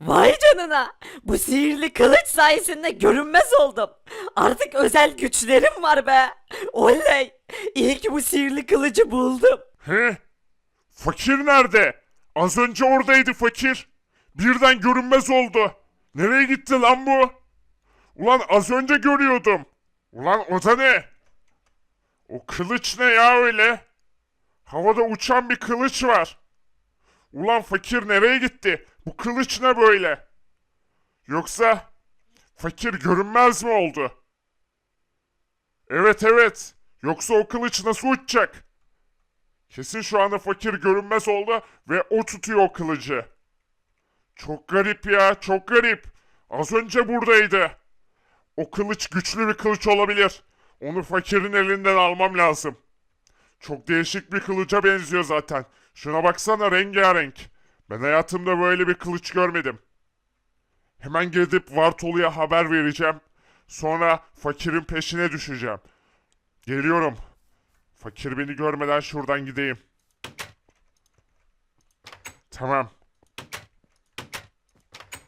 Vay canına. Bu sihirli kılıç sayesinde görünmez oldum. Artık özel güçlerim var be. Oley. İyi ki bu sihirli kılıcı buldum. He? Fakir nerede? Az önce oradaydı fakir. Birden görünmez oldu. Nereye gitti lan bu? Ulan az önce görüyordum. Ulan o da ne? O kılıç ne ya öyle? Havada uçan bir kılıç var. Ulan fakir nereye gitti? Bu kılıç ne böyle? Yoksa fakir görünmez mi oldu? Evet evet. Yoksa o kılıç nasıl uçacak? Kesin şu anda fakir görünmez oldu ve o tutuyor o kılıcı. Çok garip ya, çok garip. Az önce buradaydı. O kılıç güçlü bir kılıç olabilir. Onu fakirin elinden almam lazım. Çok değişik bir kılıca benziyor zaten. Şuna baksana rengarenk. Ben hayatımda böyle bir kılıç görmedim. Hemen gidip Vartolu'ya haber vereceğim. Sonra fakirin peşine düşeceğim. Geliyorum. Fakir beni görmeden şuradan gideyim. Tamam.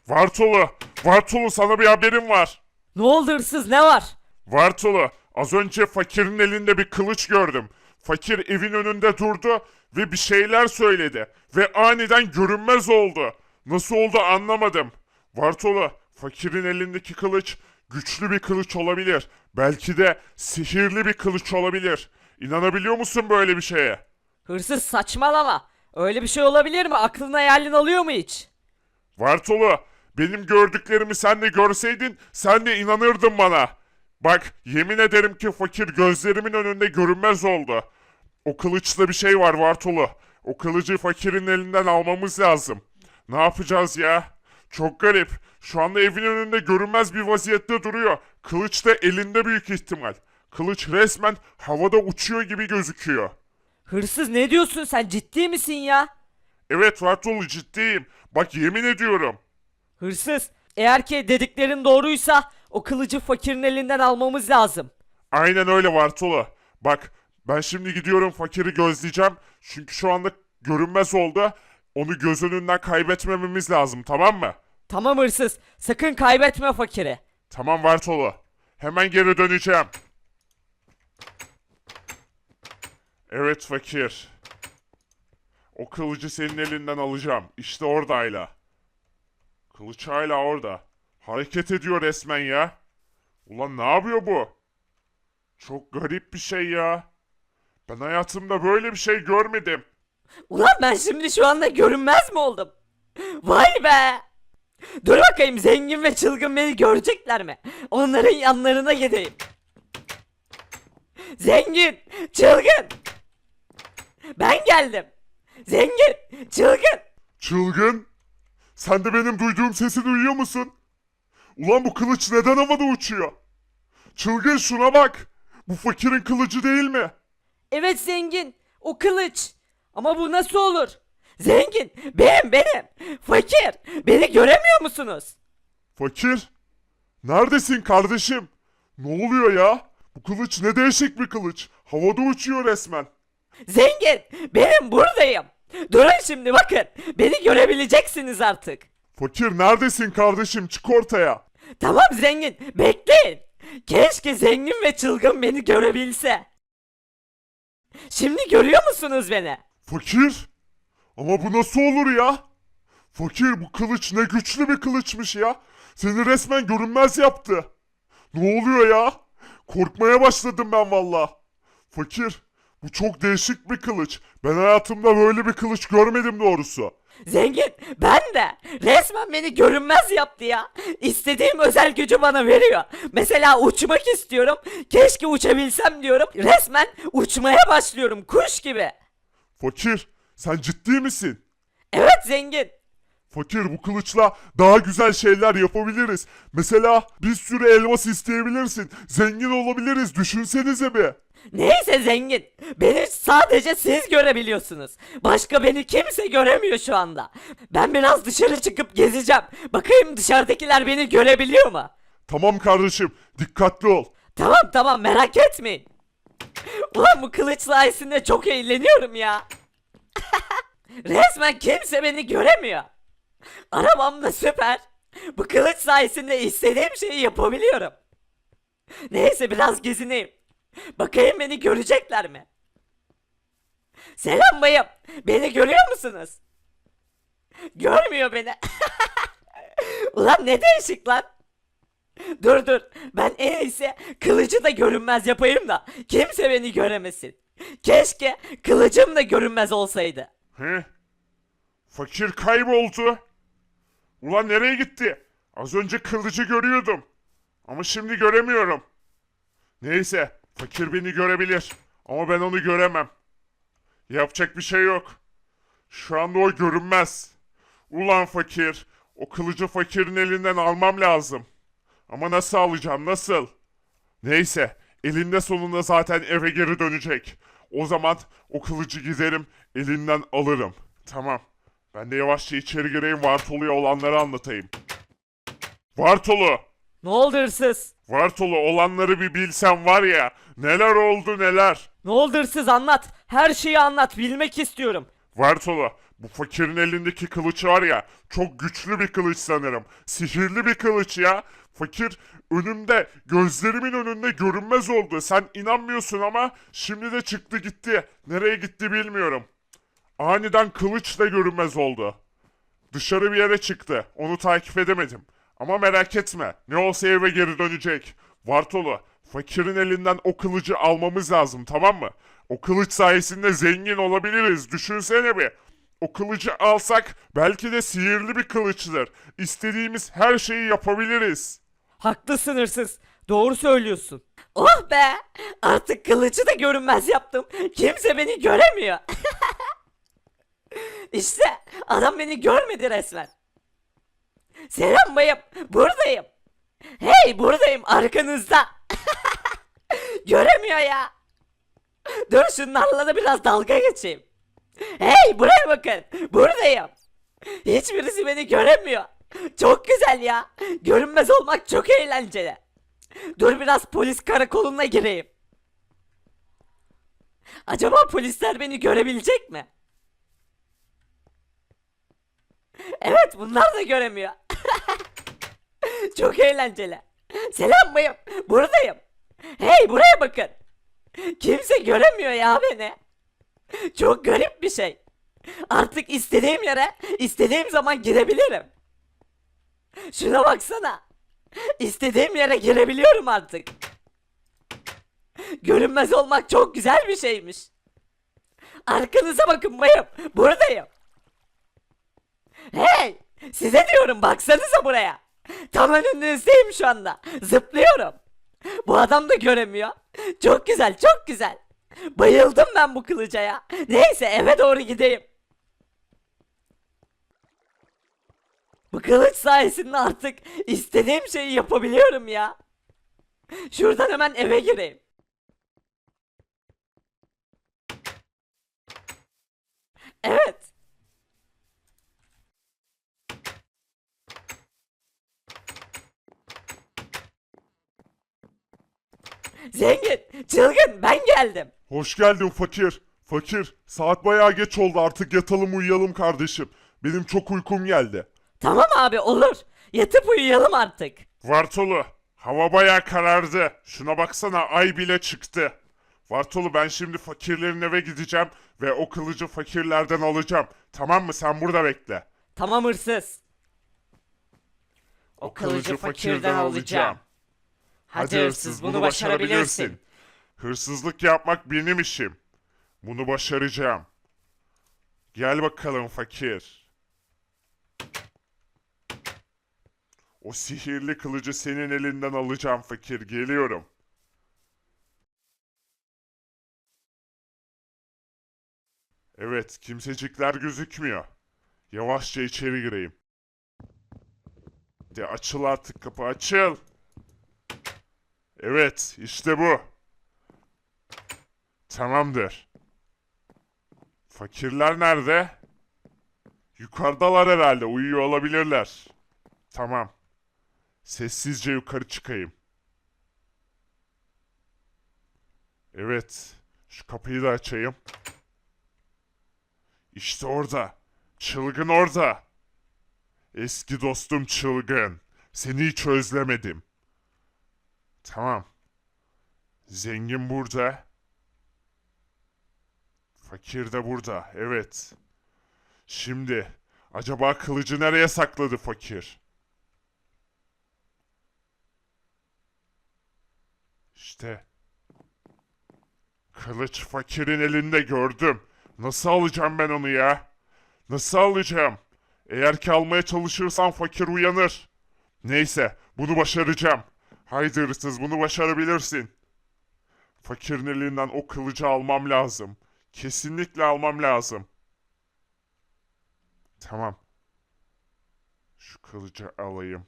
Vartolu, Vartolu sana bir haberim var. Ne oldu hırsız ne var? Vartolu, az önce fakirin elinde bir kılıç gördüm. Fakir evin önünde durdu ve bir şeyler söyledi. Ve aniden görünmez oldu. Nasıl oldu anlamadım. Vartolu, fakirin elindeki kılıç güçlü bir kılıç olabilir. Belki de sihirli bir kılıç olabilir. İnanabiliyor musun böyle bir şeye? Hırsız saçmalama. Öyle bir şey olabilir mi? Aklına hayalin alıyor mu hiç? Vartolu, benim gördüklerimi sen de görseydin sen de inanırdın bana. Bak, yemin ederim ki fakir gözlerimin önünde görünmez oldu. O kılıçta bir şey var Vartolu. O kılıcı fakirin elinden almamız lazım. Ne yapacağız ya? Çok garip. Şu anda evin önünde görünmez bir vaziyette duruyor. Kılıç da elinde büyük ihtimal. Kılıç resmen havada uçuyor gibi gözüküyor. Hırsız ne diyorsun sen ciddi misin ya? Evet Vartolu ciddiyim. Bak yemin ediyorum. Hırsız eğer ki dediklerin doğruysa o kılıcı fakirin elinden almamız lazım. Aynen öyle Vartolu. Bak ben şimdi gidiyorum fakiri gözleyeceğim. Çünkü şu anda görünmez oldu. Onu göz önünden kaybetmememiz lazım tamam mı? Tamam hırsız sakın kaybetme fakiri. Tamam Vartolu. Hemen geri döneceğim. Evet fakir. O kılıcı senin elinden alacağım. İşte orada hala. Kılıç hala orada. Hareket ediyor resmen ya. Ulan ne yapıyor bu? Çok garip bir şey ya. Ben hayatımda böyle bir şey görmedim. Ulan ben şimdi şu anda görünmez mi oldum? Vay be! Dur bakayım zengin ve çılgın beni görecekler mi? Onların yanlarına gideyim. Zengin, çılgın. Ben geldim. Zengin, çılgın. Çılgın? Sen de benim duyduğum sesi duyuyor musun? Ulan bu kılıç neden havada uçuyor? Çılgın şuna bak. Bu fakirin kılıcı değil mi? Evet zengin, o kılıç. Ama bu nasıl olur? Zengin, benim benim. Fakir, beni göremiyor musunuz? Fakir? Neredesin kardeşim? Ne oluyor ya? Bu kılıç ne değişik bir kılıç. Havada uçuyor resmen. Zengin, benim buradayım. Durun şimdi bakın. Beni görebileceksiniz artık. Fakir neredesin kardeşim? Çık ortaya. Tamam zengin, bekleyin. Keşke zengin ve çılgın beni görebilse. Şimdi görüyor musunuz beni? Fakir? Ama bu nasıl olur ya? Fakir bu kılıç ne güçlü bir kılıçmış ya. Seni resmen görünmez yaptı. Ne oluyor ya? Korkmaya başladım ben valla. Fakir bu çok değişik bir kılıç. Ben hayatımda böyle bir kılıç görmedim doğrusu. Zengin, ben de. Resmen beni görünmez yaptı ya. İstediğim özel gücü bana veriyor. Mesela uçmak istiyorum. Keşke uçabilsem diyorum. Resmen uçmaya başlıyorum kuş gibi. Fakir sen ciddi misin? Evet zengin. Fakir bu kılıçla daha güzel şeyler yapabiliriz. Mesela bir sürü elmas isteyebilirsin. Zengin olabiliriz düşünsenize bir. Neyse zengin. Beni sadece siz görebiliyorsunuz. Başka beni kimse göremiyor şu anda. Ben biraz dışarı çıkıp gezeceğim. Bakayım dışarıdakiler beni görebiliyor mu? Tamam kardeşim dikkatli ol. Tamam tamam merak etmeyin. Ulan bu kılıç sayesinde çok eğleniyorum ya. Resmen kimse beni göremiyor. Arabam da süper. Bu kılıç sayesinde istediğim şeyi yapabiliyorum. Neyse biraz gezineyim. Bakayım beni görecekler mi? Selam bayım. Beni görüyor musunuz? Görmüyor beni. Ulan ne değişik lan. Dur dur. Ben en iyisi kılıcı da görünmez yapayım da kimse beni göremesin. Keşke kılıcım da görünmez olsaydı. He? Fakir kayboldu. Ulan nereye gitti? Az önce kılıcı görüyordum. Ama şimdi göremiyorum. Neyse, fakir beni görebilir. Ama ben onu göremem. Yapacak bir şey yok. Şu anda o görünmez. Ulan fakir, o kılıcı fakirin elinden almam lazım. Ama nasıl alacağım, nasıl? Neyse, elinde sonunda zaten eve geri dönecek. O zaman o kılıcı giderim, elinden alırım. Tamam. Ben de yavaşça içeri gireyim, Vartolu'ya olanları anlatayım. Vartolu! Ne oldu hırsız? Vartolu olanları bir bilsen var ya, neler oldu neler. Ne oldu hırsız anlat. Her şeyi anlat. Bilmek istiyorum. Vartolu, bu fakirin elindeki kılıç var ya, çok güçlü bir kılıç sanırım. Sihirli bir kılıç ya. Fakir önümde, gözlerimin önünde görünmez oldu. Sen inanmıyorsun ama şimdi de çıktı gitti. Nereye gitti bilmiyorum. Aniden kılıç da görünmez oldu. Dışarı bir yere çıktı. Onu takip edemedim. Ama merak etme. Ne olsa eve geri dönecek. Vartolu, fakirin elinden o kılıcı almamız lazım tamam mı? O kılıç sayesinde zengin olabiliriz. Düşünsene bir. O kılıcı alsak belki de sihirli bir kılıçtır. İstediğimiz her şeyi yapabiliriz. Haklısın hırsız. Doğru söylüyorsun. Oh be! Artık kılıcı da görünmez yaptım. Kimse beni göremiyor. işte adam beni görmedi resmen. Selam bayım. Buradayım. Hey buradayım arkanızda. Göremiyor ya. Dur şunlarla da biraz dalga geçeyim. Hey buraya bakın. Buradayım. Hiçbirisi beni göremiyor. Çok güzel ya. Görünmez olmak çok eğlenceli. Dur biraz polis karakoluna gireyim. Acaba polisler beni görebilecek mi? Evet bunlar da göremiyor. çok eğlenceli. Selam bayım. Buradayım. Hey buraya bakın. Kimse göremiyor ya beni. Çok garip bir şey. Artık istediğim yere, istediğim zaman girebilirim. Şuna baksana. İstediğim yere girebiliyorum artık. Görünmez olmak çok güzel bir şeymiş. Arkanıza bakın bayım. Buradayım. Hey! Size diyorum baksanıza buraya. Tam önünüzdeyim şu anda. Zıplıyorum. Bu adam da göremiyor. Çok güzel, çok güzel. Bayıldım ben bu kılıca ya. Neyse eve doğru gideyim. Bu kılıç sayesinde artık istediğim şeyi yapabiliyorum ya. Şuradan hemen eve gireyim. Evet. Zengin, çılgın ben geldim. Hoş geldin fakir. Fakir, saat bayağı geç oldu artık yatalım uyuyalım kardeşim. Benim çok uykum geldi. Tamam abi olur. Yatıp uyuyalım artık. Vartolu, hava bayağı karardı. Şuna baksana ay bile çıktı. Vartolu ben şimdi fakirlerin eve gideceğim ve o kılıcı fakirlerden alacağım. Tamam mı? Sen burada bekle. Tamam hırsız. O kılıcı fakirden alacağım. Hadi hırsız bunu başarabilirsin. Hırsızlık yapmak benim işim. Bunu başaracağım. Gel bakalım fakir. O sihirli kılıcı senin elinden alacağım fakir. Geliyorum. Evet, kimsecikler gözükmüyor. Yavaşça içeri gireyim. De açıl artık kapı açıl. Evet, işte bu. Tamamdır. Fakirler nerede? Yukarıdalar herhalde, uyuyor olabilirler. Tamam. Sessizce yukarı çıkayım. Evet, şu kapıyı da açayım. İşte orada. Çılgın orada. Eski dostum çılgın. Seni hiç özlemedim. Tamam. Zengin burada. Fakir de burada. Evet. Şimdi acaba kılıcı nereye sakladı fakir? İşte. Kılıç fakirin elinde gördüm. Nasıl alacağım ben onu ya? Nasıl alacağım? Eğer ki almaya çalışırsam fakir uyanır. Neyse, bunu başaracağım. Haydi hırsız, bunu başarabilirsin. Fakirin elinden o kılıcı almam lazım. Kesinlikle almam lazım. Tamam. Şu kılıcı alayım.